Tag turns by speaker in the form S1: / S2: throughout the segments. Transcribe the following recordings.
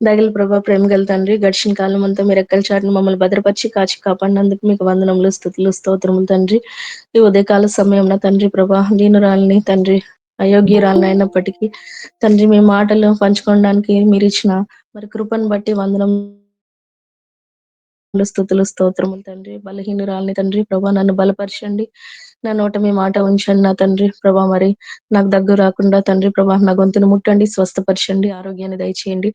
S1: దగిల ప్రభా ప్రేమ గల తండ్రి గడిచిన కాలం అంతా మీరు ఎక్కల చాటును మమ్మల్ని భద్రపరిచి కాచి కాపాడినందుకు మీకు వందనములు స్థుతులు స్తోత్రములు తండ్రి. ఈ ఉదయకాల సమయం తండ్రి ప్రభా దీనురాలని తండ్రి అయోగ్యురాలని అయినప్పటికీ తండ్రి మీ మాటలు పంచుకోవడానికి మీరు ఇచ్చిన మరి కృపను బట్టి వందనం స్థుతులు స్తోత్రములు తండ్రి. బలహీనురాలని తండ్రి ప్రభా నన్ను బలపరచండి. నా నోట మీ మాట ఉంచండి నా తండ్రి ప్రభా మరి నాకు దగ్గు రాకుండా తండ్రి ప్రభా నా గొంతును ముట్టండి స్వస్థపరచండి ఆరోగ్యాన్ని దయచేయండి.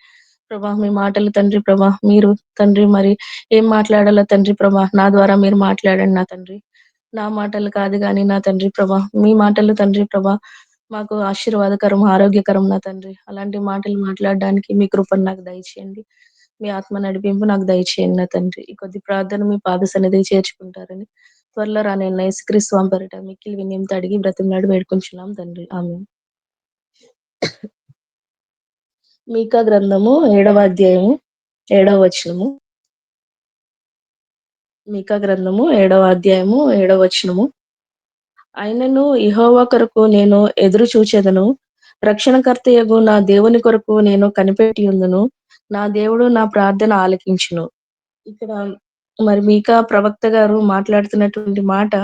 S1: ప్రభా మీ మాటలు తండ్రి ప్రభా మీరు తండ్రి మరి ఏం మాట్లాడాలో తండ్రి ప్రభా నా ద్వారా మీరు మాట్లాడండి నా తండ్రి. నా మాటలు కాదు కానీ నా తండ్రి ప్రభా మీ మాటలు తండ్రి ప్రభా మాకు ఆశీర్వాదకరం ఆరోగ్యకరం నా తండ్రి. అలాంటి మాటలు మాట్లాడడానికి మీ కృపను నాకు దయచేయండి. మీ ఆత్మ నడిపింపు నాకు దయచేయండి నా తండ్రి. ఈ కొద్ది ప్రార్థన మీ పాద సన్నిధి చేర్చుకుంటారని త్వరలో రాని నైస్క్రీ స్వామి పరిట మిక్కిలి వినియంతో అడిగి బ్రతిమలాడి వేడుకుంటున్నాం తండ్రి. ఆమె మీకా గ్రంథము ఏడవ అధ్యాయము ఏడవ వచనము. మీకా గ్రంథము ఏడవ అధ్యాయము ఏడవ వచనము. అయినను ఇహోవా కొరకు నేను ఎదురు చూచెదను. రక్షణకర్తయగు నా దేవుని కొరకు నేను కనిపెట్టి ఉందను. నా దేవుడు నా ప్రార్థన ఆలకించును. ఇక్కడ మరి మీకా ప్రవక్త గారు మాట్లాడుతున్నటువంటి మాట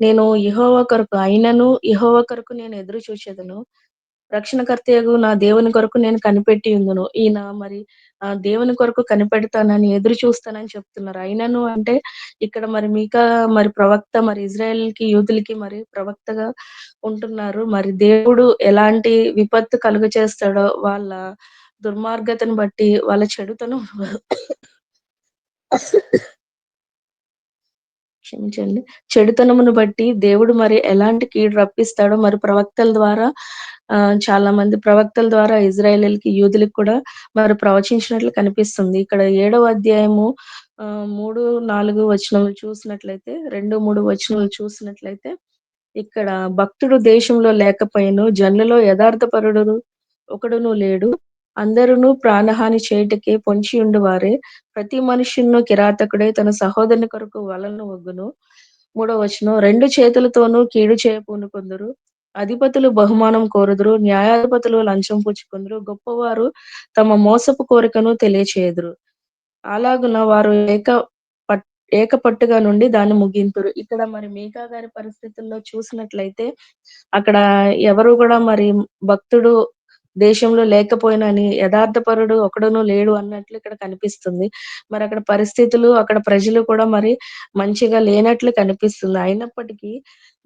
S1: నేను ఇహోవ కొరకు అయినను ఇహోవ కొరకు నేను ఎదురు చూసేదను రక్షణకర్తయగు నా దేవుని కొరకు నేను కనిపెట్టి ఉందును. ఈయన మరి ఆ దేవుని కొరకు కనిపెడతానని ఎదురు చూస్తానని చెప్తున్నారు. అయినను అంటే ఇక్కడ మరి మీకా మరి ప్రవక్త మరి ఇజ్రాయెల్కి యూతులకి మరి ప్రవక్తగా ఉంటున్నారు. మరి దేవుడు ఎలాంటి విపత్తు కలుగ చేస్తాడో వాళ్ళ దుర్మార్గతను బట్టి వాళ్ళ చెడుతను క్షమించండి. చెడుతనమును బట్టి దేవుడు మరి ఎలాంటి కీడు రప్పిస్తాడో మరి ప్రవక్తల ద్వారా చాలా మంది ప్రవక్తల ద్వారా ఇజ్రాయేలీలకి యూదులకు కూడా మరి ప్రవచించినట్లు కనిపిస్తుంది. ఇక్కడ ఏడవ అధ్యాయము ఆ మూడు నాలుగు వచనములు చూసినట్లయితే రెండు మూడు వచనములు చూసినట్లయితే ఇక్కడ భక్తుడు దేశంలో లేకపోయిను జనులలో యథార్థపరుడు ఒకడును లేడు. అందరూ ప్రాణహాని చేయుటకే పొంచి వారే ప్రతి మనుష్యును కిరాతకుడే తన సహోదరుని కొరకు వలన ఒగ్గును. మూడవ వచనం రెండు చేతులతోనూ కీడు చేయ పూనుకొందరు అధిపతులు బహుమానం కోరుదురు న్యాయాధిపతులు లంచం పుచ్చుకుందరు గొప్పవారు తమ మోసపు కోరికను తెలియచేయదురు. అలాగున వారు ఏక పట్ ఏకపట్టుగా నుండి దాన్ని ముగింతురు. ఇక్కడ మరి మేకా గారి పరిస్థితుల్లో చూసినట్లయితే అక్కడ ఎవరు కూడా మరి భక్తుడు దేశంలో లేకపోయినని యథార్థపరుడు ఒకడును లేడు అన్నట్లు ఇక్కడ కనిపిస్తుంది. మరి అక్కడ పరిస్థితులు అక్కడ ప్రజలు కూడా మరి మంచిగా లేనట్లు కనిపిస్తుంది. అయినప్పటికీ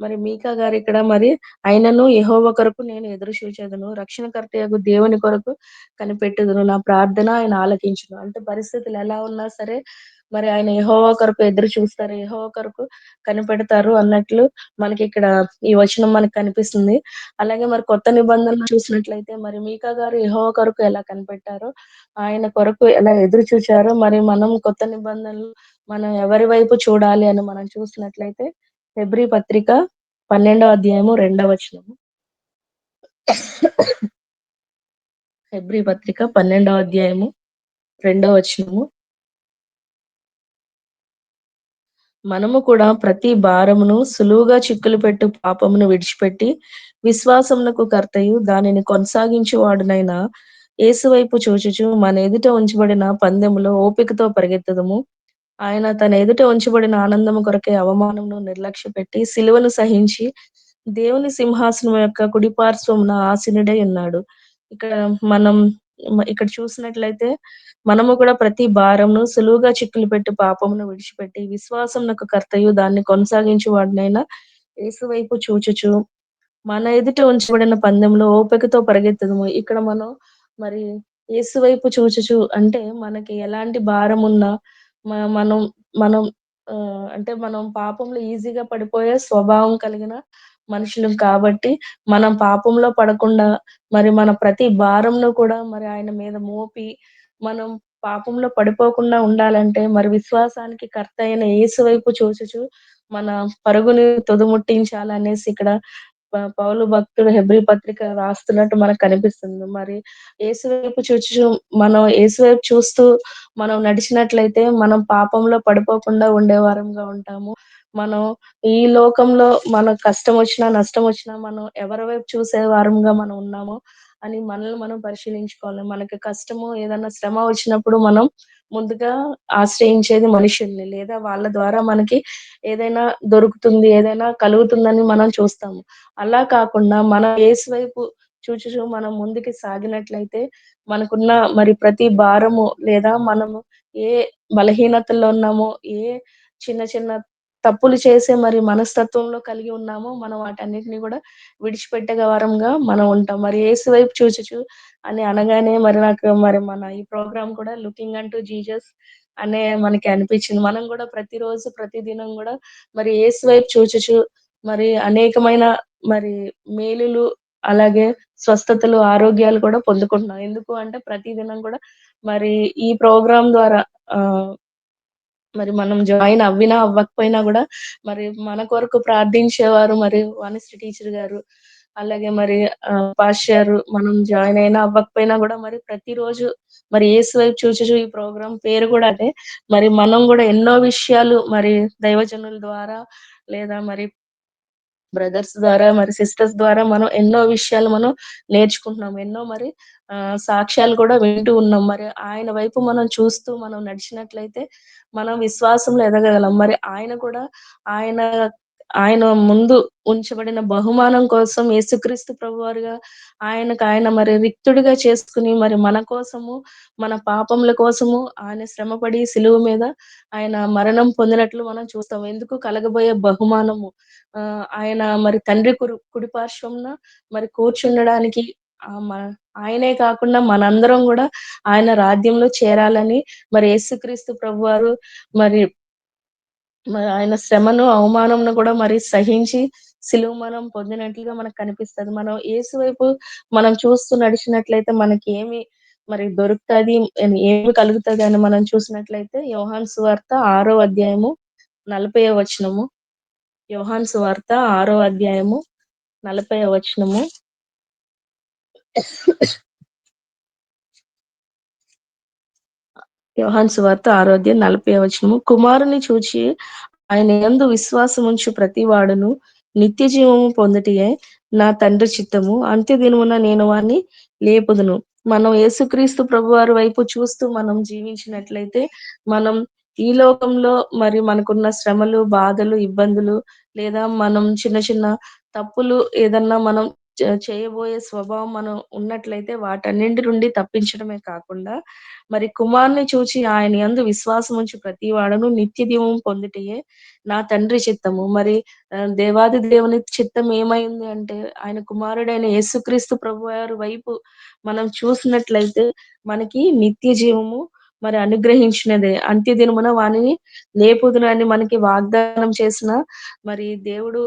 S1: మరి మీకా గారు ఇక్కడ మరి ఆయనను యహోవ కొరకు నేను ఎదురు చూచేదను. రక్షణకర్త దేవుని కొరకు కనిపెట్టుదును. నా ప్రార్థన ఆయన ఆలకించును. అంటే పరిస్థితులు ఎలా ఉన్నా సరే మరి ఆయన ఏహో కొరకు ఎదురు చూస్తారు ఏహో కొరకు కనిపెడతారు అన్నట్లు మనకి ఇక్కడ ఈ వచనం మనకు కనిపిస్తుంది. అలాగే మరి కొత్త నిబంధనలు చూసినట్లయితే మరి మీకా గారు ఏహో కొరకు ఎలా కనిపెట్టారో ఆయన కొరకు ఎలా ఎదురు చూచారో మరి మనం కొత్త నిబంధనలు మనం ఎవరి వైపు చూడాలి అని మనం చూసినట్లయితే ఫిబ్రి పత్రిక పన్నెండవ అధ్యాయము రెండవ వచనము. ఫిబ్రి పత్రిక పన్నెండవ అధ్యాయము రెండవ వచనము. మనము కూడా ప్రతి భారమును సులువుగా చిక్కులు పెట్టు పాపమును విడిచిపెట్టి విశ్వాసమునకు కర్తయు దానిని కొనసాగించేవాడునైనా ఏసు వైపు చూచుచు మన ఎదుట ఉంచబడిన పందెములో ఓపికతో పరిగెత్తదము. ఆయన తన ఎదుట ఉంచబడిన ఆనందము కొరకే అవమానమును నిర్లక్ష్య పెట్టి సిలువను సహించి దేవుని సింహాసనం యొక్క కుడిపార్శ్వమున ఆసీనుడై ఉన్నాడు. ఇక్కడ మనం ఇక్కడ చూసినట్లయితే మనము కూడా ప్రతి భారంను సులువుగా చిక్కులు పెట్టి పాపమును విడిచిపెట్టి విశ్వాసంనకు కర్తయు దాన్ని కొనసాగించి వాడినైనా ఏసు వైపు చూచుచు. మన ఎదుట ఉంచబడిన పందెంలో ఓపికతో పరిగెత్తదము. ఇక్కడ మనం మరి ఏసు వైపు చూచుచు అంటే మనకి ఎలాంటి భారం ఉన్నా మనం మనం అంటే మనం పాపంలో ఈజీగా పడిపోయే స్వభావం కలిగిన మనుషులం కాబట్టి మనం పాపంలో పడకుండా మరి మన ప్రతి భారంను కూడా మరి ఆయన మీద మోపి మనం పాపంలో పడిపోకుండా ఉండాలంటే మరి విశ్వాసానికి కర్త అయిన యేసు వైపు చూచుచు మన పరుగుని తుదముట్టించాలనేసి ఇక్కడ పౌలు భక్తుడు హెబ్రి పత్రిక రాస్తున్నట్టు మనకు కనిపిస్తుంది. మరి ఏసువైపు చూచు మనం ఏసువైపు చూస్తూ మనం నడిచినట్లయితే మనం పాపంలో పడిపోకుండా ఉండేవారంగా ఉంటాము. మనం ఈ లోకంలో మన కష్టం వచ్చినా నష్టం వచ్చినా మనం ఎవరి వైపు చూసే వారంగా మనం ఉన్నామో అని మనల్ని మనం పరిశీలించుకోవాలి. మనకి కష్టము ఏదన్నా శ్రమ వచ్చినప్పుడు మనం ముందుగా ఆశ్రయించేది మనుషుల్ని. లేదా వాళ్ళ ద్వారా మనకి ఏదైనా దొరుకుతుంది, ఏదైనా కలుగుతుందని మనం చూస్తాము. అలా కాకుండా మనం ఏసు వైపు చూచుచూ మనం ముందుకు సాగినట్లయితే మనకున్న మరి ప్రతి భారము లేదా మనము ఏ బలహీనతల్లో ఉన్నామో, ఏ చిన్న చిన్న తప్పులు చేసే మరి మనస్తత్వంలో కలిగి ఉన్నామో మనం వాటన్నిటిని కూడా విడిచిపెట్టగ వారంగా మనం ఉంటాం. మరి యేసు వైపు చూచచ్చు అని అనగానే మరి నాకు మరి మన ఈ ప్రోగ్రామ్ కూడా లుకింగ్ అంటూ జీసస్ అనే మనకి అనిపించింది. మనం కూడా ప్రతిరోజు, ప్రతిదినం కూడా మరి ఏసు వైపు చూచచ్చు మరి అనేకమైన మరి మేలులు అలాగే స్వస్థతలు, ఆరోగ్యాలు కూడా పొందుకుంటున్నాం. ఎందుకు అంటే ప్రతిదినం కూడా మరి ఈ ప్రోగ్రామ్ ద్వారా మరి మనం జాయిన్ అవ్వినా, అవ్వకపోయినా కూడా మరి మన కొరకు ప్రార్థించేవారు మరి వనిశ్రీ టీచర్ గారు, అలాగే మరి ఆహ్, మనం జాయిన్ అయినా, అవ్వకపోయినా కూడా మరి ప్రతిరోజు మరి ఏసు వైపు చూచుచు ఈ ప్రోగ్రామ్ పేరు కూడా అదే. మరి మనం కూడా ఎన్నో విషయాలు మరి దైవజనుల ద్వారా లేదా మరి బ్రదర్స్ ద్వారా, మరి సిస్టర్స్ ద్వారా మనం ఎన్నో విషయాలు మనం నేర్చుకుంటున్నాం. ఎన్నో మరి సాక్ష్యాలు కూడా వింటూ ఉన్నాం. మరి ఆయన వైపు మనం చూస్తూ మనం నడిచినట్లయితే మనం విశ్వాసంలో ఎదగగలం. మరి ఆయన కూడా ఆయన ఆయన ముందు ఉంచబడిన బహుమానం కోసం యేసుక్రీస్తు ప్రభువారుగా ఆయన మరి రిక్తుడిగా చేసుకొని మరి మన కోసము, మన పాపముల కోసము ఆయన శ్రమపడి సిలువ మీద ఆయన మరణం పొందినట్లు మనం చూస్తాం. ఎందుకు కలగబోయే బహుమానము. ఆయన మరి తండ్రి కురు కుడి మరి కూర్చుండడానికి మ ఆయనే కాకుండా మనందరం కూడా ఆయన రాజ్యంలో చేరాలని మరి యేసుక్రీస్తు ప్రభువారు మరి మరి ఆయన శ్రమను, అవమానంను కూడా మరి సహించి సిలువు మనం పొందినట్లుగా మనకు కనిపిస్తది. మనం ఏసు వైపు మనం చూస్తూ నడిచినట్లయితే మనకి ఏమి మరి దొరుకుతది, ఏమి కలుగుతది అని మనం చూసినట్లయితే యోహాన్ సువార్త ఆరో అధ్యాయము 40 వచనము. యోహాన్ సువార్త ఆరో అధ్యాయము 40 వచనము. యోహాను సువార్త ఆరో అధ్యాయం 40 వచనము. కుమారుని చూచి ఆయన ఎందు విశ్వాసముంచు ప్రతివాడును నిత్య జీవము పొందుటయే నా తండ్రి చిత్తము. అంత్య దినమున నేను వారిని లేపుదును. మనం యేసుక్రీస్తు ప్రభువారి వైపు చూస్తూ మనం జీవించినట్లయితే మనం ఈ లోకంలో మరి మనకున్న శ్రమలు, బాధలు, ఇబ్బందులు లేదా మనం చిన్న చిన్న తప్పులు ఏదన్నా మనం చేయబోయే స్వభావం మనం ఉన్నట్లయితే వాటన్నింటి నుండి తప్పించడమే కాకుండా మరి కుమార్ని చూచి ఆయన యందు ప్రతి వాడను నిత్య దీవం పొందుటయే నా తండ్రి చిత్తము. మరి దేవాది దేవుని చిత్తం ఏమైంది అంటే ఆయన కుమారుడైన యేసుక్రీస్తు ప్రభువారి వైపు మనం చూసినట్లయితే మనకి నిత్య జీవము మరి అనుగ్రహించినదే. అంత్య దినమున వాణిని లేపుదునని మనకి వాగ్దానం చేసిన మరి దేవుడు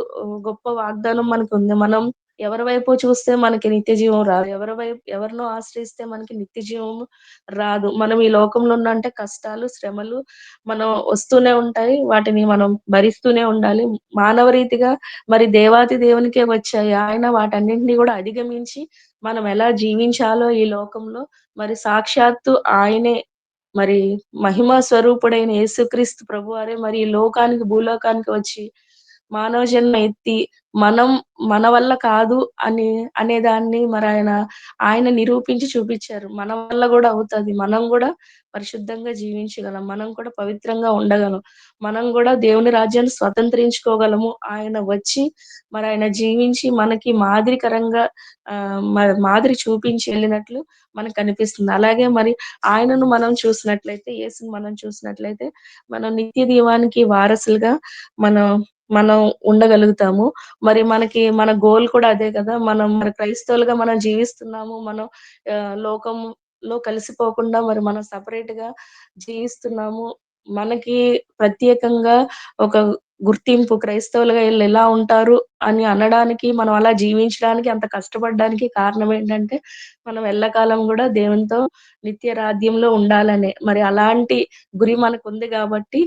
S1: గొప్ప వాగ్దానం మనకు ఉంది మనం ఎవరి వైపు చూస్తే మనకి నిత్య జీవం రాదు. ఎవరి వైపు ఎవరినో ఆశ్రయిస్తే మనకి నిత్య జీవము రాదు. మనం ఈ లోకంలో ఉన్నంటే కష్టాలు, శ్రమలు మనం వస్తూనే ఉంటాయి. వాటిని మనం భరిస్తూనే ఉండాలి. మానవ రీతిగా మరి దేవాతి దేవునికే వచ్చాయి. ఆయన వాటన్నింటిని కూడా అధిగమించి మనం ఎలా జీవించాలో ఈ లోకంలో మరి సాక్షాత్తు ఆయనే మరి మహిమా స్వరూపుడైన యేసుక్రీస్తు ప్రభువారే మరి ఈ లోకానికి, భూలోకానికి వచ్చి మానవ జన్మ ఎత్తి మనం మన వల్ల కాదు అని అనేదాన్ని మరి ఆయన ఆయన నిరూపించి చూపించారు మన వల్ల కూడా అవుతుంది మనం కూడా పరిశుద్ధంగా జీవించగలం. మనం కూడా పవిత్రంగా ఉండగలం. మనం కూడా దేవుని రాజ్యాన్ని స్వతంత్రించుకోగలము. ఆయన వచ్చి మరి ఆయన జీవించి మనకి మాదిరికరంగా ఆ మాదిరి చూపించి వెళ్ళినట్లు మనకు కనిపిస్తుంది అలాగే మరి ఆయనను మనం చూసినట్లయితే, యేసును మనం చూసినట్లయితే మనం నిత్య దీవానికి వారసులుగా మనం మనం ఉండగలుగుతాము. మరి మనకి మన గోల్ కూడా అదే కదా మనం మన క్రైస్తవులుగా మనం జీవిస్తున్నాము. మనం లోకంలో కలిసిపోకుండా మరి మనం సెపరేట్‌గా జీవిస్తున్నాము. మనకి ప్రత్యేకంగా ఒక గుర్తింపు క్రైస్తవులుగా వీళ్ళు ఇలా ఉంటారు అని అనడానికి, మనం అలా జీవించడానికి, అంత కష్టపడడానికి కారణం ఏంటంటే, మనం ఎల్లకాలం కూడా దేవునితో నిత్య రాజ్యంలో ఉండాలనే. మరి అలాంటి గురి మనకు ఉంది కాబట్టి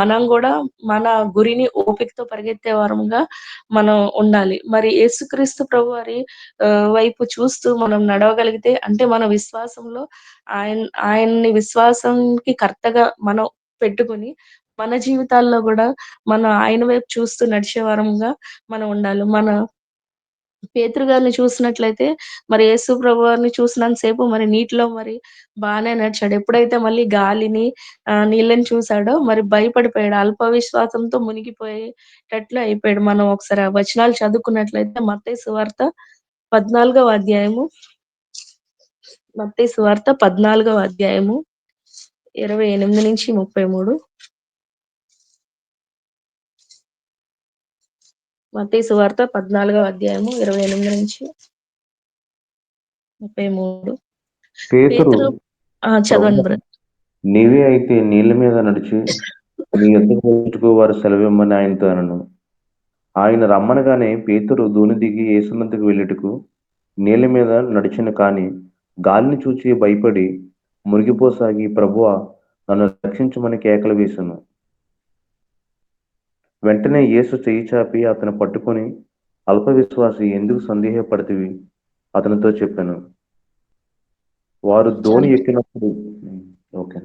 S1: మనం కూడా మన గురిని ఓపికతో పరిగెత్తే వారముగా మనం ఉండాలి. మరి యేసుక్రీస్తు ప్రభువారి వారి వైపు చూస్తూ మనం నడవగలిగితే అంటే మన విశ్వాసంలో ఆయన ఆయన్ని విశ్వాసంకి కర్తగా మనం పెట్టుకొని, మన జీవితాల్లో కూడా మనం ఆయన వైపు చూస్తూ నడిచే వారంగా మనం ఉండాలి. మన పేతురు గారిని చూసినట్లయితే మరి యేసు ప్రభువారిని చూసినంత సేపు మరి నీటిలో మరి బానే నడిచాడు. ఎప్పుడైతే మళ్ళీ గాలిని నీళ్ళని చూసాడో మరి భయపడిపోయాడు. అల్ప విశ్వాసంతో మునిగిపోయేటట్లు అయిపోయాడు. మనం ఒకసారి ఆ వచనాలు చదువుకున్నట్లయితే మత్తయి సువార్త 14వ అధ్యాయము మత్తయి సువార్త 14వ అధ్యాయము 28-33 మత్తయి సువార్త 14వ అధ్యాయము 28-33
S2: పేతురు
S1: పేతురు ఆ! చదవండి
S2: ప్రభువా,
S1: బ్రదర్.
S2: నీవే అయితే నీళ్ళ మీద నడిచి నీ వచ్చుటకు వారు సెలవిమ్మని ఆయనతో అనెను. ఆయన రమ్మనగానే పేతురు దోణి దిగి యేసునొద్దకు వెళ్ళుటకు నీళ్ళ మీద నడిచెను కాని గాలిని చూచి భయపడి మునిగిపోసాగి ప్రభువా నన్ను రక్షించమని కేకలు వేసెను. వెంటనే యేసు చెయ్యి చాపి అతని పట్టుకొని అల్ప విశ్వాసి ఎందుకు సందేహపడితివి అతనితో చెప్పెను. వారు దోణి ఎక్కినప్పుడు ఓకే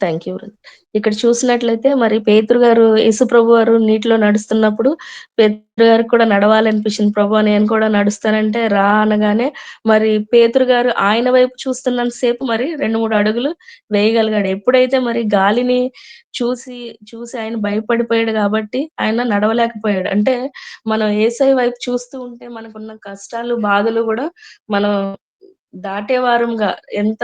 S1: థ్యాంక్ యూ బ్రదర్. ఇక్కడ చూసినట్లయితే మరి పేతురు గారు యేసు ప్రభు గారు నీటిలో నడుస్తున్నప్పుడు పేతురు గారికి కూడా నడవాలనిపించింది. ప్రభు నేను కూడా నడుస్తానంటే రా అనగానే మరి పేతురు గారు ఆయన వైపు చూస్తున్నంత సేపు మరి 2, 3 అడుగులు వేయగలిగాడు. ఎప్పుడైతే మరి గాలిని చూసి, చూసి ఆయన భయపడిపోయాడు కాబట్టి ఆయన నడవలేకపోయాడు. అంటే మనం యేసయ్య వైపు చూస్తూ ఉంటే మనకున్న కష్టాలు, బాధలు కూడా మనం దాటేవారంగా ఎంత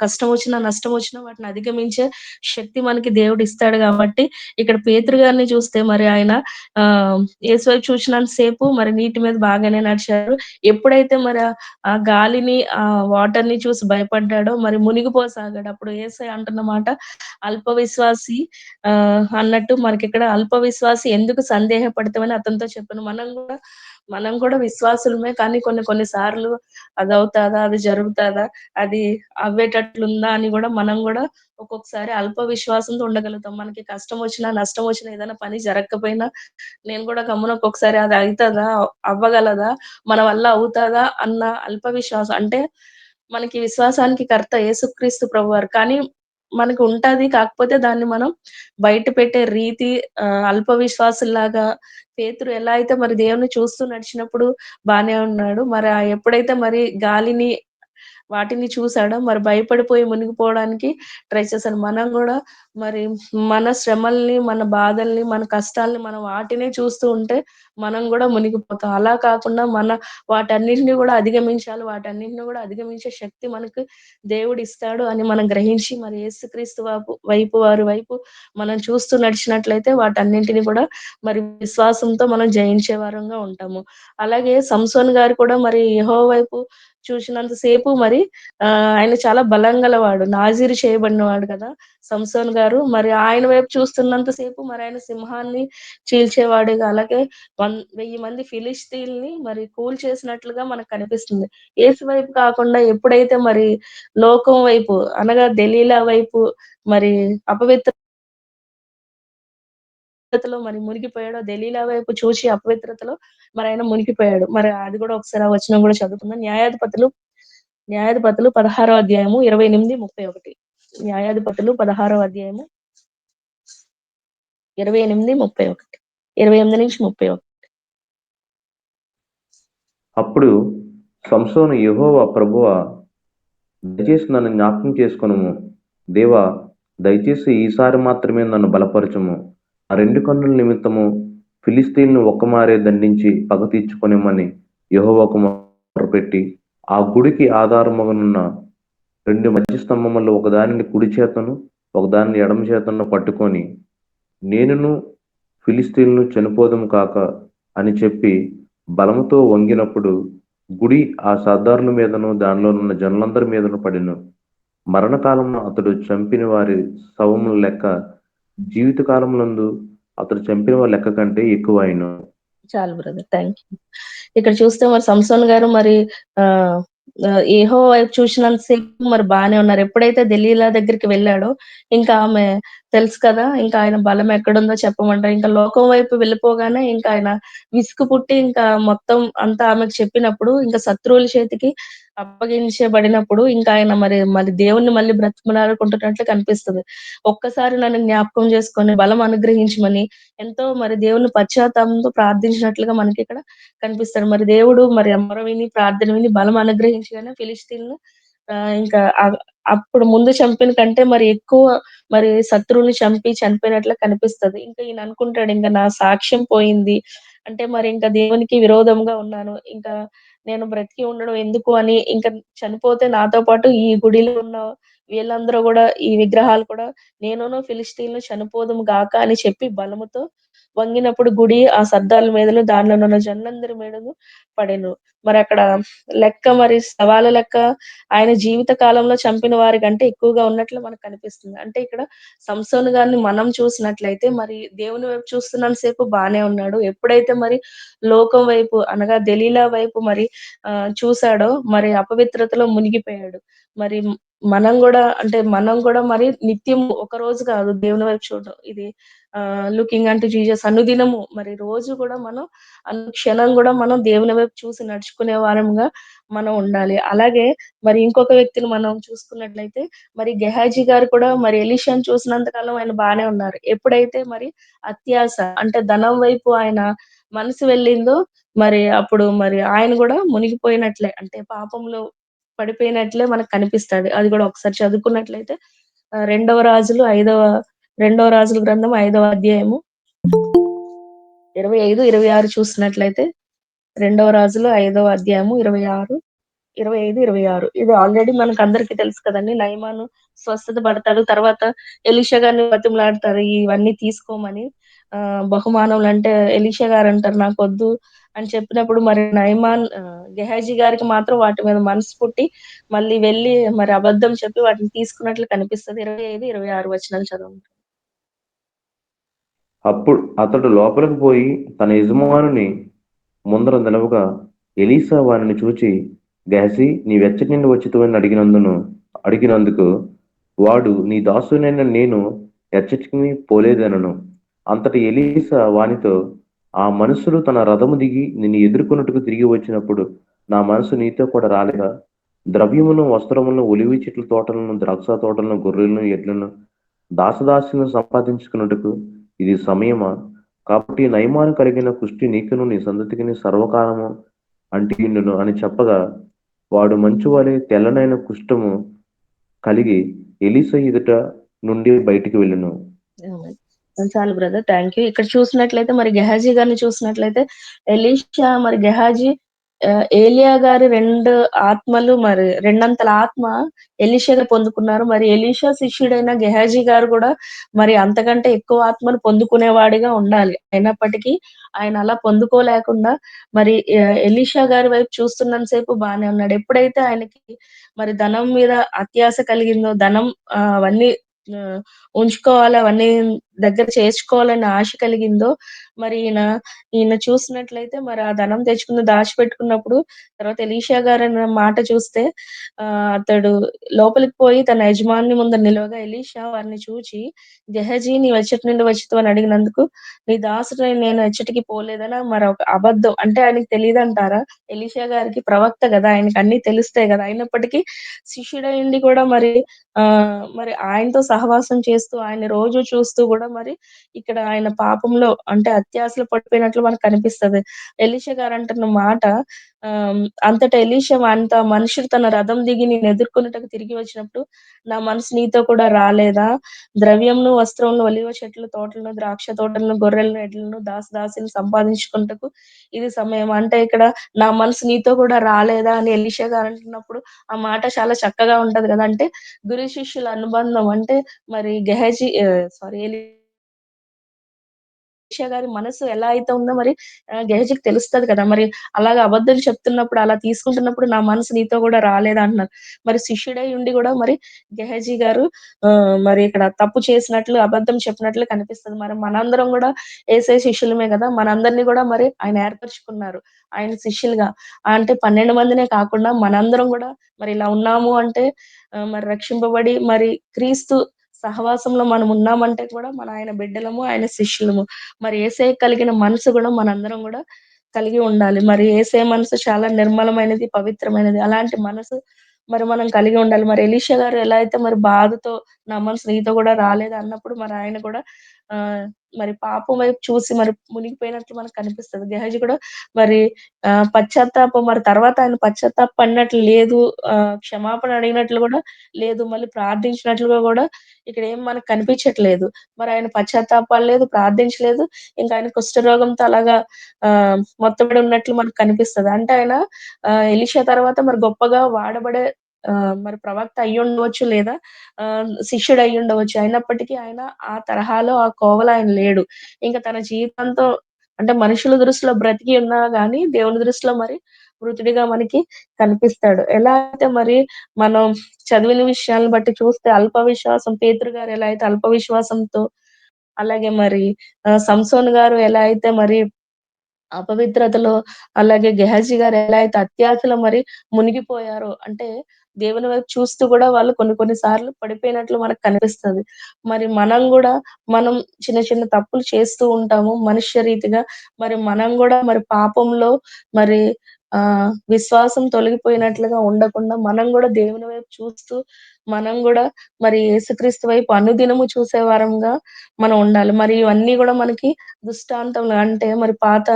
S1: కష్టం వచ్చినా నష్టం వచ్చినా వాటిని అధిగమించే శక్తి మనకి దేవుడిస్తాడు కాబట్టి ఇక్కడ పేతురు గారిని చూస్తే మరి ఆయన ఆ యేసు చూసినంత సేపు మరి నీటి మీద బాగానే నడిచారు. ఎప్పుడైతే మరి ఆ గాలిని, ఆ వాటర్ని చూసి భయపడ్డాడో మరి మునిగిపోసాగాడు. అప్పుడు ఏసై అంటున్నమాట అల్ప విశ్వాసి ఆ అన్నట్టు మనకి ఇక్కడ అల్ప విశ్వాసి ఎందుకు సందేహపడతామని అతనితో చెప్పాను. మనం కూడా మనం కూడా విశ్వాసులమే. కానీ కొన్ని కొన్ని సార్లు అదవుతాదా? అది జరుగుతాదా? అది అవ్వేటట్లుందా? అని కూడా మనం కూడా ఒక్కొక్కసారి అల్ప విశ్వాసంతో ఉండగలుగుతాం. మనకి కష్టం వచ్చినా నష్టం వచ్చినా ఏదైనా పని జరగకపోయినా నేను కూడా గమ్మున ఒక్కొక్కసారి అది అవుతుందా అవ్వగలదా? మన వల్ల అవుతుందా అన్న అల్ప విశ్వాసం అంటే మనకి విశ్వాసానికి కర్త యేసుక్రీస్తు ప్రభువారు. కానీ మనకు ఉంటది. కాకపోతే దాన్ని మనం బయట పెట్టే రీతి అల్ప విశ్వాసుల్లాగా పేతురు ఎలా అయితే మరి దేవుని చూస్తూ నడిచినప్పుడు బానే ఉన్నాడు. మరి ఎప్పుడైతే మరి గాలిని వాటిని చూసాడో మరి భయపడిపోయి మునిగిపోవడానికి ట్రై చేశాడు. మనం కూడా మరి మన శ్రమల్ని, మన బాధల్ని, మన కష్టాల్ని మనం వాటినే చూస్తూ ఉంటే మనం కూడా మునిగిపోతాం. అలా కాకుండా మన వాటన్నిటిని కూడా అధిగమించాలి. వాటన్నిటిని కూడా అధిగమించే శక్తి మనకు దేవుడిస్తాడు అని మనం గ్రహించి మరి యేసుక్రీస్తు వైపు వైపు వారి వైపు మనం చూస్తూ నడిచినట్లయితే వాటన్నింటిని కూడా మరి విశ్వాసంతో మనం జయించే వారంగా ఉంటాము. అలాగే సంసోన్ గారు కూడా మరి యహో వైపు చూసినంత సేపు మరి ఆయన చాలా బలం గలవాడు. నాజీరు చేయబడినవాడు కదా! సంసోన్ గారు. మరి ఆయన వైపు చూస్తున్నంత సేపు మరి ఆయన సింహాన్ని చీల్చేవాడుగా అలాగే వన్ వెయ్యి మంది ఫిలిస్తీన్ని మరి కూల్ చేసినట్లుగా మనకు కనిపిస్తుంది. ఏసు వైపు కాకుండా ఎప్పుడైతే మరి లోకం వైపు అనగా దెలీలా వైపు మరి అపవిత్ర అపవిత్రతలో మరి మునిగిపోయాడో దలీలా వైపు చూసి అపవిత్రతలో మరి ఆయన మునిగిపోయాడు. మరి అది కూడా ఒకసారి వచ్చిన కూడా గూడా చదువుకుందాం. న్యాయాధిపతులు న్యాయాధిపతులు 16 అధ్యాయము 28, 31 న్యాయాధిపతులు 16 అధ్యాయము 28, 31 28-31
S2: అప్పుడు సంసోను యహోవా ప్రభువా దయచేసి నన్ను జ్ఞాపకం చేసుకును దేవా దయచేసి ఈసారి మాత్రమే నన్ను బలపరచము. ఆ రెండు కన్నుల నిమిత్తము ఫిలిస్తీన్ను ఒక్కమారే దండించి పగ తీర్చుకొనిమ్మని యహోవాకు మొరపెట్టి ఆ గుడికి ఆధారమగనున్న రెండు మధ్య స్తంభంలో ఒకదానిని కుడి చేతను ఒకదానిని ఎడమ చేతను పట్టుకొని నేనును ఫిలిష్తీయులను చనిపోదము కాక అని చెప్పి బలముతో వంగినప్పుడు గుడి ఆ సర్దారుల మీదను దానిలోనున్న జనులందరి మీదను పడిను మరణకాలంలో అతడు చంపిన వారి శవముల లెక్క జీవిత కాలమునందు అతడు చంపిన వారి లెక్క కంటే ఎక్కువైను.
S1: చాలు బ్రదర్. Thank you. ఇక్కడ చూస్తే మరి సంసోన్ గారు మరి ఏహో వైపు చూసినంత సేపు మరి బానే ఉన్నారు. ఎప్పుడైతే దెలీలా దగ్గరికి వెళ్ళాడో ఇంకా ఆమె తెలుసు కదా! ఇంకా ఆయన బలం ఎక్కడుందో చెప్పమంటారు. ఇంకా లోకం వైపు వెళ్ళిపోగానే ఇంకా ఆయన విసుగు పుట్టి ఇంకా మొత్తం అంతా ఆమెకు చెప్పినప్పుడు ఇంకా శత్రువుల చేతికి అప్పగించబడినప్పుడు ఇంకా ఆయన మరి మరి దేవుణ్ణి మళ్ళీ బ్రతిమలాడుకుంటున్నట్లు కనిపిస్తది. ఒక్కసారి నన్ను జ్ఞాపకం చేసుకొని బలం అనుగ్రహించమని ఎంతో మరి దేవుని పశ్చాత్తాపంతో ప్రార్థించినట్లుగా మనకి ఇక్కడ కనిపిస్తాడు. మరి దేవుడు మరి అమ్మరం విని, ప్రార్థన విని బలం అనుగ్రహించగానే ఫిలిష్తీయులను ఇంకా అప్పుడు ముందు చంపిన కంటే మరి ఎక్కువ మరి శత్రువుని చంపి చనిపోయినట్లు కనిపిస్తది. ఇంకా ఈయన అనుకుంటాడు ఇంకా నా సాక్ష్యం పోయింది. అంటే మరి ఇంకా దేవునికి విరోధంగా ఉన్నాను. ఇంకా నేను బ్రతికి ఉండడం ఎందుకు అని ఇంకా చనిపోతే నాతో పాటు ఈ గుడిలో ఉన్న వీళ్ళందరూ కూడా ఈ విగ్రహాలు కూడా నేనును ఫిలిస్తీన్లు చనిపోదుము గాక అని చెప్పి బలముతో వంగినప్పుడు గుడి ఆ సర్దాల మీదను దానిలోనున్న జనులందరి మీదను పడెను. అక్కడ లెక్క మరి సవాల లెక్క ఆయన జీవిత కాలంలో చంపిన వారి కంటే ఎక్కువగా ఉన్నట్లు మనకు కనిపిస్తుంది. అంటే ఇక్కడ సంసోను గారిని మనం చూసినట్లయితే మరి దేవుని వైపు చూస్తున్నంత సేపు బానే ఉన్నాడు. ఎప్పుడైతే మరి లోకం వైపు అనగా దెలీలా వైపు మరి ఆ చూశాడో మరి అపవిత్రతలో మునిగిపోయాడు. మరి మనం కూడా అంటే మనం కూడా మరి నిత్యం ఒక రోజు కాదు దేవుని వైపు చూడడం. ఇది ఆ లుకింగ్ అంటూ జీసస్ అనుదినము మరి రోజు కూడా మనం అనుక్షణం కూడా మనం దేవుని వైపు చూసి నడుచుకునే వారంగా మనం ఉండాలి. అలాగే మరి ఇంకొక వ్యక్తిని మనం చూసుకున్నట్లయితే మరి గెహాజీ గారు కూడా మరి ఎలిషన్ చూసినంత కాలం ఆయన బానే ఉన్నారు. ఎప్పుడైతే మరి అత్యాస అంటే ధనం వైపు ఆయన మనసు వెళ్ళిందో మరి అప్పుడు మరి ఆయన కూడా మునిగిపోయినట్లే. అంటే పాపంలో పడిపోయినట్లే మనకు కనిపిస్తాడు. అది కూడా ఒకసారి చదువుకున్నట్లయితే రెండవ రాజులు ఐదవ రెండవ రాజుల గ్రంథం ఐదవ అధ్యాయము 25, 26 చూసినట్లయితే రెండవ రాజులు ఐదవ అధ్యాయము 26, 25, 26 ఇది ఆల్రెడీ మనకు అందరికి తెలుసు కదండీ! నయమాను స్వస్థత పడతాడు. తర్వాత ఎలిషా గారిని బతిమలాడతారు ఇవన్నీ తీసుకోమని. బహుమానములు అంటే ఎలిషా గారు అంటారు నాకు వద్దు అని చెప్పినప్పుడు మరి నైమాన్ గెహాజీ గారికి మాత్రం వాటి మీద మనసు పుట్టి మళ్ళీ వెళ్ళి మరి అబద్ధం చెప్పి వాటిని తీసుకున్నట్లు కనిపిస్తుంది ఇరవై ఐదు ఇరవై ఆరు వచనాలు చదవండి.
S2: అప్పుడు అతడు లోపలికి పోయి తన యజమానుని ముందర నిలవగా ఎలీసా వానిని చూచి గహసి నీ వెచ్చటి నుండి వచ్చితివని అడిగినందును అడిగినందుకు వాడు నీ దాసునైన నేను ఎచ్చటికి పోలేదనను. అంతటి ఎలీసా వానితో ఆ మనుషులు తన రథము దిగి నిన్ను ఎదుర్కొనుటకు తిరిగి వచ్చినప్పుడు నా మనసు నీతో కూడా రాలేదా? ద్రవ్యమును, వస్త్రములను, ఒలివి చెట్ల తోటలను, ద్రాక్ష తోటలను, గొర్రెలను, ఎడ్లను, దాసదాసులను సంపాదించుకున్నట్టుకు ఇది సమయమా? కాబట్టి నయమాను కలిగిన కుష్టి నీకును నీ సంతతికిని సర్వకాలము అంటియుండును అని చెప్పగా వాడు మంచువలె తెల్లనైన కుష్టము కలిగి ఎలిస ఎదుట నుండి బయటికి వెళ్ళను
S1: చాలు బ్రదర్. Thank you. ఇక్కడ చూసినట్లయితే మరి గెహాజీ గారిని చూసినట్లయితే ఎలీషా మరి గెహాజీ ఏలియా గారి రెండు ఆత్మలు మరి రెండంతల ఆత్మ ఎలీషాగా గారు పొందుకున్నారు. మరి ఎలీషా శిష్యుడైన గెహాజీ గారు కూడా మరి అంతకంటే ఎక్కువ ఆత్మను పొందుకునేవాడిగా ఉండాలి. అయినప్పటికీ ఆయన అలా పొందుకోలేకుండా మరి ఎలీషా గారి వైపు చూస్తున్నంత సేపు బానే ఉన్నాడు. ఎప్పుడైతే ఆయనకి మరి ధనం మీద అత్యాశ కలిగిందో ధనం అవన్నీ ఉంచుకోవాలి అవన్నీ దగ్గర చేర్చుకోవాలని ఆశ కలిగిందో మరి ఈయన, ఈయన చూసినట్లయితే మరి ఆ ధనం తెచ్చుకుని దాచిపెట్టుకున్నప్పుడు తర్వాత ఎలీషా అన్న మాట చూస్తే ఆ అతడు లోపలికి పోయి తన యజమాని ముందర నిలవగా ఎలీషా వారిని చూచి గెహజీ నీవెచ్చటి నుండి వచ్చితో అని అడిగినందుకు నీ దాసుని నేను వచ్చటికి పోలేదని? మరి ఒక అబద్ధం అంటే ఆయనకి అంటారా ఎలీషా గారికి ప్రవక్త కదా ఆయనకి అన్ని తెలుస్తాయి కదా. అయినప్పటికీ శిష్యుడైంది కూడా మరి ఆ మరి ఆయనతో సహవాసం చేస్తూ ఆయన్ని రోజు చూస్తూ కూడా మరి ఇక్కడ ఆయన పాపంలో అంటే అత్యాశలు పడిపోయినట్లు మనకు కనిపిస్తది. ఎలీషా గారంటున్న మాట అంతటా ఎలీషా అంత మనుషులు తన రథం దిగి నేను ఎదుర్కొనుటకు తిరిగి వచ్చినప్పుడు నా మనసు నీతో కూడా రాలేదా? ద్రవ్యంను, వస్త్రంను ఒలివ చెట్లు తోటలను, ద్రాక్ష తోటలను, గొర్రెలను, ఎడ్లను, దాసదాసిని సంపాదించుకొనుటకు ఇది సమయం. అంటే ఇక్కడ నా మనసు నీతో కూడా రాలేదా? అని ఎలీషా గారు అంటున్నప్పుడు ఆ మాట చాలా చక్కగా ఉంటది కదా అంటే గురు శిష్యుల అనుబంధం అంటే మరి గెహజీ సారీ ఎలీ గారి మనసు ఎలా అయితే ఉందో మరి ఆహ్, గెహజీకి తెలుస్తుంది కదా! మరి అలాగా అబద్ధం చెప్తున్నప్పుడు, అలా తీసుకుంటున్నప్పుడు నా మనసు నీతో కూడా రాలేదా అంటున్నారు. మరి శిష్యుడై ఉండి కూడా మరి గెహజీ గారు మరి ఇక్కడ తప్పు చేసినట్లు, అబద్ధం చెప్పినట్లు కనిపిస్తది. మరి మనందరం కూడా వేసే శిష్యులమే కదా మనందరినీ కూడా మరి ఆయన ఏర్పరచుకున్నారు. ఆయన శిష్యులుగా. అంటే 12 మందినే కాకుండా మనందరం కూడా మరి ఇలా ఉన్నాము అంటే మరి రక్షింపబడి మరి క్రీస్తు సహవాసంలో మనం ఉన్నామంటే కూడా మన ఆయన బిడ్డలము, ఆయన శిష్యులము. మరి ఏసే కలిగిన మనసు కూడా మనందరం కూడా కలిగి ఉండాలి. మరి ఏసే మనసు చాలా నిర్మలమైనది, పవిత్రమైనది. అలాంటి మనసు మరి మనం కలిగి ఉండాలి. మరి ఎలీషా గారు ఎలా అయితే మరి బాధతో నా మనసు నీతో రాలేదు అన్నప్పుడు మరి ఆయన కూడా ఆ మరి పాపం వైపు చూసి మరి మునిగిపోయినట్లు మనకు కనిపిస్తది. గెహజీ కూడా మరి ఆ పశ్చాత్తాపం మరి తర్వాత ఆయన పశ్చాత్తాప పడినట్లు లేదు. ఆ క్షమాపణ అడిగినట్లు కూడా లేదు. మళ్ళీ ప్రార్థించినట్లుగా కూడా ఇక్కడ ఏం మనకు కనిపించట్లేదు. మరి ఆయన పశ్చాత్తాపడలేదు, ప్రార్థించలేదు. ఇంకా ఆయన కుష్ఠరోగంతో అలాగా ఆ మొత్తబడి ఉన్నట్లు మనకు కనిపిస్తది. అంటే ఆయన ఆహ్, తర్వాత మరి గొప్పగా వాడబడే మరి ప్రవక్త అయ్యుండవచ్చు లేదా శిష్యుడు శిష్యుడు అయ్యుండవచ్చు. అయినప్పటికీ ఆయన ఆ తరహాలో, ఆ కోవలు ఆయన లేడు. ఇంకా తన జీవితంతో అంటే మనుషుల దృష్టిలో బ్రతికి ఉన్నా గాని, దేవుని దృష్టిలో మరి మృతుడిగా మనకి కనిపిస్తాడు. ఎలా అయితే మరి మనం చదివిన విషయాలను బట్టి చూస్తే అల్ప విశ్వాసం పేతురు గారు ఎలా అయితే అల్ప విశ్వాసంతో అలాగే మరి సంసోన్ గారు ఎలా అయితే మరి అపవిత్రతలో అలాగే గెహజీ గారు ఎలా అయితే అత్యాశలో మరి మునిగిపోయారో అంటే దేవుని వైపు చూస్తూ కూడా వాళ్ళు కొన్ని కొన్ని సార్లు పడిపోయినట్లు మనకు కనిపిస్తది. మరి మనం కూడా మనం చిన్న చిన్న తప్పులు చేస్తూ ఉంటాము మనుష్య రీతిగా. మరి మనం కూడా మరి పాపంలో మరి ఆ విశ్వాసం తొలగిపోయినట్లుగా ఉండకుండా మనం కూడా దేవుని వైపు చూస్తూ మనం కూడా మరి యేసుక్రీస్తు వైపు అనుదినము చూసే వారంగా మనం ఉండాలి. మరి ఇవన్నీ కూడా మనకి దృష్టాంతం అంటే మరి పాత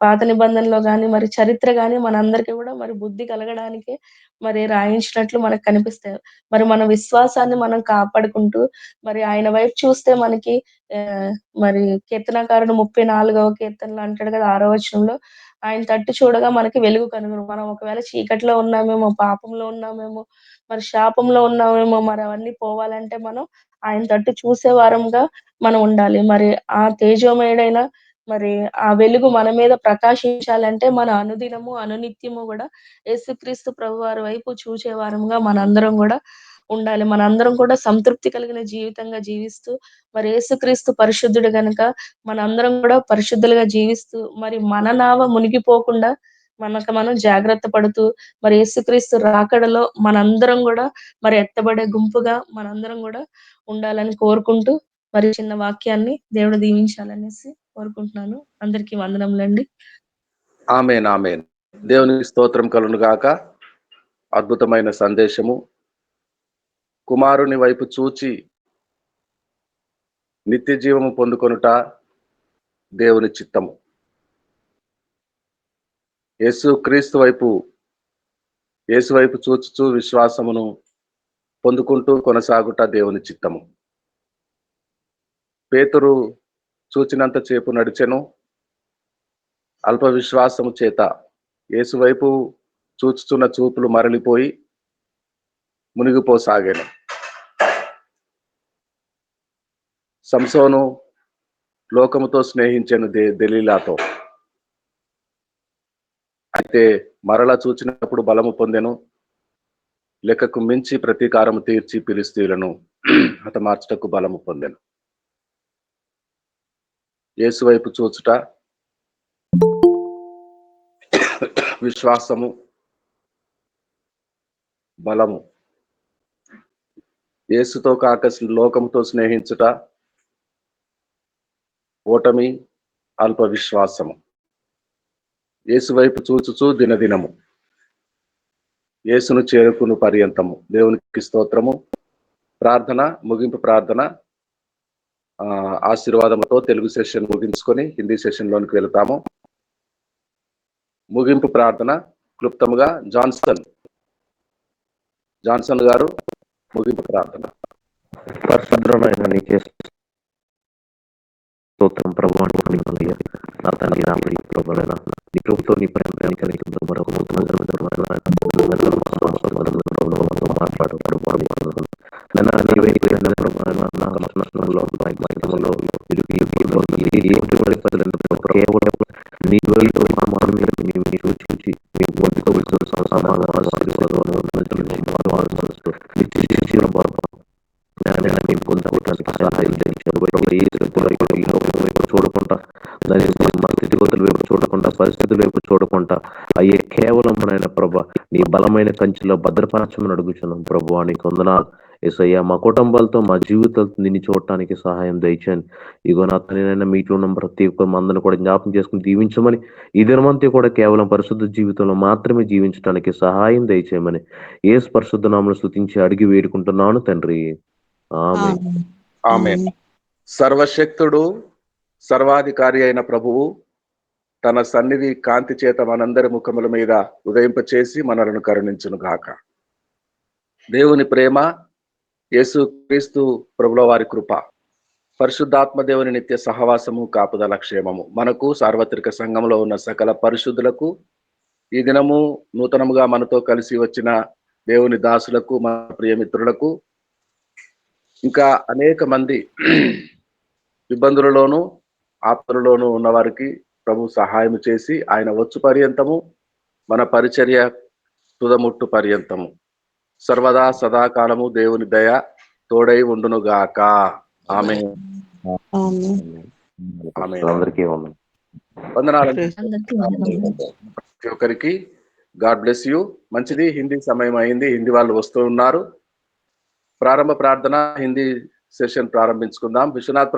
S1: పాత నిబంధనలో కానీ మరి చరిత్ర కానీ మనందరికీ కూడా మరి బుద్ధి కలగడానికి మరి రాయించినట్లు మనకు కనిపిస్తాయి. మరి మన విశ్వాసాన్ని మనం కాపాడుకుంటూ మరి ఆయన వైపు చూస్తే మనకి మరి కీర్తనకారుడు ముప్పై నాలుగవ కీర్తనలు అంటాడు కదా! ఆరో వచనంలో ఆయన తట్టు చూడగా మనకి వెలుగు కనుగొను. మనం ఒకవేళ చీకట్లో ఉన్నామేమో, పాపంలో ఉన్నామేమో, మరి శాపంలో ఉన్నామేమో, మరి అవన్నీ పోవాలంటే మనం ఆయన తట్టు చూసే వారంగా మనం ఉండాలి. మరి ఆ తేజోమయుడైన మరి ఆ వెలుగు మన మీద ప్రకాశించాలంటే మన అనుదినము, అనునిత్యము కూడా యేసుక్రీస్తు ప్రభువారి వైపు చూచే వారంగా మనందరం కూడా ఉండాలి. మనందరం కూడా సంతృప్తి కలిగిన జీవితంగా జీవిస్తూ మరి యేసుక్రీస్తు పరిశుద్ధుడు గనక మనందరం కూడా పరిశుద్ధులుగా జీవిస్తూ మరి మన నావ మునిగిపోకుండా మనకు మనం జాగ్రత్త పడుతూ మరి యేసుక్రీస్తు రాకడలో మనందరం కూడా మరి ఎత్తబడే గుంపుగా మనందరం కూడా ఉండాలని కోరుకుంటూ మరి చిన్న వాక్యాన్ని దేవుడు దీవించాలనేసి కోరుకుంటున్నాను. అందరికీ వందనములండి.
S3: ఆమెన్ ఆమెన్ దేవునికి స్తోత్రం కలుగును గాక. అద్భుతమైన సందేశము. కుమారుని వైపు చూచి నిత్య జీవము పొందుకొనుట దేవుని చిత్తము. యేసు క్రీస్తు వైపు యేసు వైపు చూచుచూ విశ్వాసమును పొందుకుంటూ కొనసాగుట దేవుని చిత్తము. పేతురు చూచినంత చేపు నడిచెను అల్ప విశ్వాసము చేత యేసు వైపు చూచుచున్న చూపులు మరలిపోయి మునిగిపోసాగాను. సంసోను లోకముతో స్నేహించాను దే దెలీలాతో. అయితే మరలా చూచినప్పుడు బలము పొందెను. లెక్కకు మించి ప్రతీకారము తీర్చి పిలిస్తీలను హతమార్చుటకు బలము పొందెను. ఏసువైపు చూచుట విశ్వాసము బలము యేసుతో కాక లోకముతో స్నేహించుట ఓటమి అల్ప విశ్వాసము యేసు వైపు చూచుచూ దినదినము. యేసును చేరుకును పర్యంతము. దేవునికి స్తోత్రము. ప్రార్థన ముగింపు ప్రార్థన ఆశీర్వాదంతో ఆశీర్వాదముతో తెలుగు సెషన్ ముగించుకొని హిందీ సెషన్లోనికి వెళ్తాము. ముగింపు ప్రార్థన క్లుప్తముగా జాన్సన్. జాన్సన్ గారు ముగింపు ప్రార్థన.
S2: పరిశుభ్రమైన నీకే స్తోత్రం ప్రభావానికి మిమ్మల్ని నా తండ్రి నా ప్రియ నీ నీ ప్రేమ కలిగి మరొక మాట్లాడు. కేవలం ఈ లోకం వైపు చూడకుండా దాని మన స్థితిగతుల వైపు చూడకుండా పరిస్థితుల వైపు చూడకుండా అయ్యే కేవలం నాయన ప్రభ నీ బలమైన కంచిలో భద్రపరచమని అడుగుచున్నాం ప్రభు నీకు వందనాలు ఏసయ్య మా కుటుంబాలతో మా జీవితాలతో నిన్ను చూడటానికి సహాయం దయచేయండి. ఇగో నా తనైనా మీట్లో ఉన్న ప్రతి ఒక్క మందిని కూడా జ్ఞాపకం చేసుకుని దీవించమని ఈ దినమంతా కూడా కేవలం పరిశుద్ధ జీవితంలో మాత్రమే జీవించడానికి సహాయం దయచేయమని ఏ పరిశుద్ధ నామను స్థుతించి అడిగి వేడుకుంటున్నాను తండ్రి. ఆమె
S3: ఆమె సర్వశక్తుడు సర్వాధికారి అయిన ప్రభువు తన సన్నిధి కాంతి చేత మనందరి ముఖముల మీద ఉదయింపచేసి మనలను కరుణించును గాక దేవుని ప్రేమ యేసు క్రీస్తు ప్రభుల వారి కృప పరిశుద్ధాత్మ దేవుని నిత్య సహవాసము కాపుదల క్షేమము. మనకు సార్వత్రిక సంఘంలో ఉన్న సకల పరిశుద్ధులకు ఈ దినము నూతనముగా మనతో కలిసి వచ్చిన దేవుని దాసులకు మన ప్రియమిత్రులకు ఇంకా అనేక మంది ఇబ్బందులలోనూ ఆపదలలోనూ ఉన్న వారికి ప్రభు సహాయం చేసి ఆయన వచ్చు పర్యంతము మన పరిచర్య తుదముట్టు పర్యంతము. సర్వదా సదాకాలము దేవుని దయ తోడై ఉండును గాక ఆమె
S1: వందనాలు.
S3: ప్రతి ఒక్కరికి గాడ్ బ్లెస్ యూ. మంచిది హిందీ సమయం అయింది హిందీ వాళ్ళు వస్తూ ఉన్నారు. ప్రారంభ ప్రార్థన హిందీ సెషన్ ప్రారంభించుకుందాం. విశ్వనాథ్